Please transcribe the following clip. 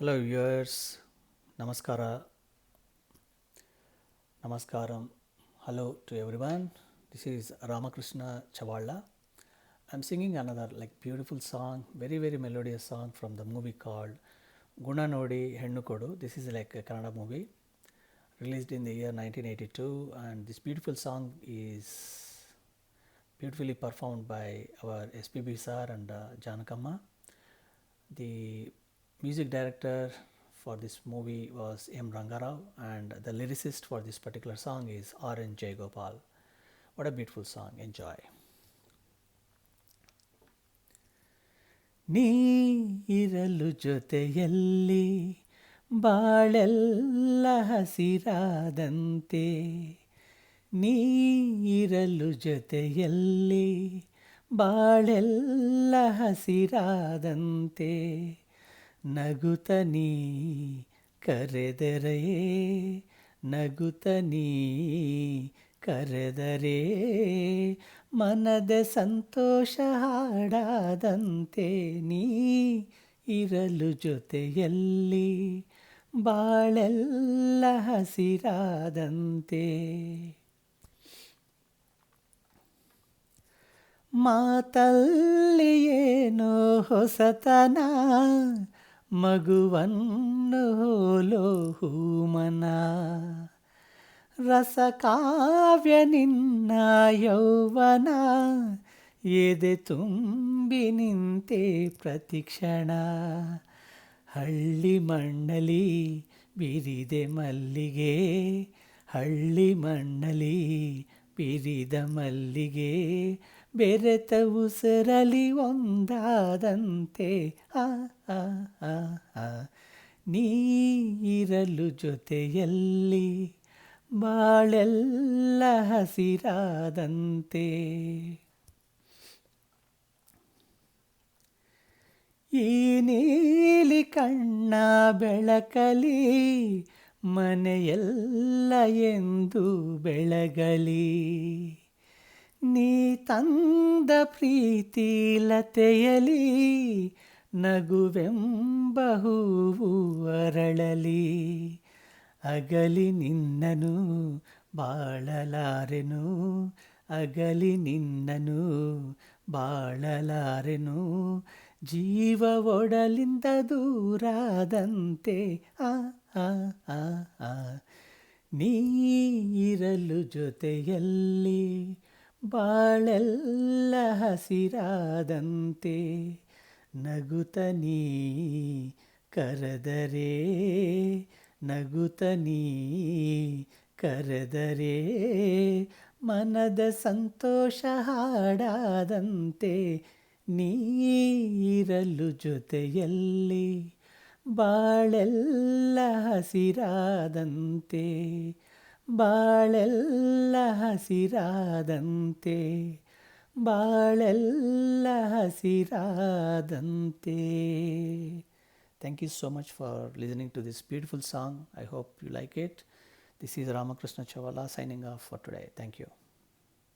Hello viewers ನಮಸ್ಕಾರ ನಮಸ್ಕಾರಂ hello to everyone this is Ramakrishna Chavalla I am singing another like beautiful song very very melodious song from the movie called Guna Nodi Hennu Kodu this is like Kannada movie released in the year nineteen eighty two and this beautiful song is beautifully performed by our S P B sir and Janakamma the music director for this movie was M. Rangarao, and the lyricist for this particular song is R. N. Jayagopal. What a beautiful song! Enjoy. ನೀ ಇರಲು ಜೊತೆಯಲ್ಲಿ ಬಾಳೆಲ್ಲ ಹಸಿರಾದಂತೆ ನೀ ಇರಲು ಜೊತೆಯಲ್ಲಿ ಬಾಳೆಲ್ಲ ಹಸಿರಾದಂತೆ ನಗುತ್ತ ನೀ ಕರೆದರೆ, ನಗುತ ನೀ ಕರೆದರೆ. ಮನದ ಸಂತೋಷ ಹಾಡಾದಂತೆ ನೀ ಇರಲು ಜೊತೆಯಲ್ಲಿ ಬಾಳೆಲ್ಲ ಹಸಿರಾದಂತೆ. ಮಾತಲ್ಲಿ ಏನೋ ಹೊಸತನ ಮಗುವನ್ನು ಹೋಲೋ ಹೂಮನ ರಸಕಾವ್ಯ ನಿನ್ನ ಯೌವನ. ಎದೆ ತುಂಬಿ ನಿಂತೆ ಪ್ರತಿಕ್ಷಣ. ಹಳ್ಳಿ ಮಣ್ಣಲಿ ಬಿರಿದೆ ಮಲ್ಲಿಗೆ. ಹಳ್ಳಿ ಮಣ್ಣಲಿ ಬಿರಿದ ಮಲ್ಲಿಗೆ. ಬೆರೆತ ಉಸಿರಲಿ ಒಂದಾದಂತೆ. ಆ ಆ ಆ ಆ. ನೀ ಇರಲು ಜೊತೆಯಲ್ಲಿ ಬಾಳೆಲ್ಲ ಹಸಿರಾದಂತೆ. ಈ ನೀಲಿ ಕಣ್ಣ ಬೆಳಕಲಿ ಮನೆಯೆಲ್ಲ ಎಂದು ಬೆಳಗಲಿ. ನೀ ತಂದ ಪ್ರೀತಿ ಲತೆಯಲಿ ನಗುವೆಂಬ ಹೂವು ಅರಳಲಿ. ಅಗಲಿ ನಿನ್ನನು ಬಾಳಲಾರೆನು, ಅಗಲಿ ನಿನ್ನನು ಬಾಳಲಾರೆನು. ಜೀವ ಒಡಲಿಂದ ದೂರಾದಂತೆ ಆ ಆ ಆ ಆ. ನೀ ಇರಲು ಜೊತೆಯಲ್ಲಿ ಬಾಳೆಲ್ಲ ಹಸಿರಾದಂತೆ ನಗುತನೀ ಕರೆದರೆ ನಗುತನೀ ಕರೆದರೆ ಮನದ ಸಂತೋಷ ಹಾಡಾದಂತೆ ನೀರಲು ಜೊತೆಯಲ್ಲಿ ಬಾಳೆಲ್ಲ ಹಸಿರಾದಂತೆ ಬಾಳೆಲ್ಲ ಹಸಿರಾದಂತೆ ಬಾಳೆಲ್ಲ ಹಸಿರಾದಂತೆ Thank you so much for listening to this beautiful song. I hope you like it. This is Ramakrishna Chavala signing off for today. Thank you.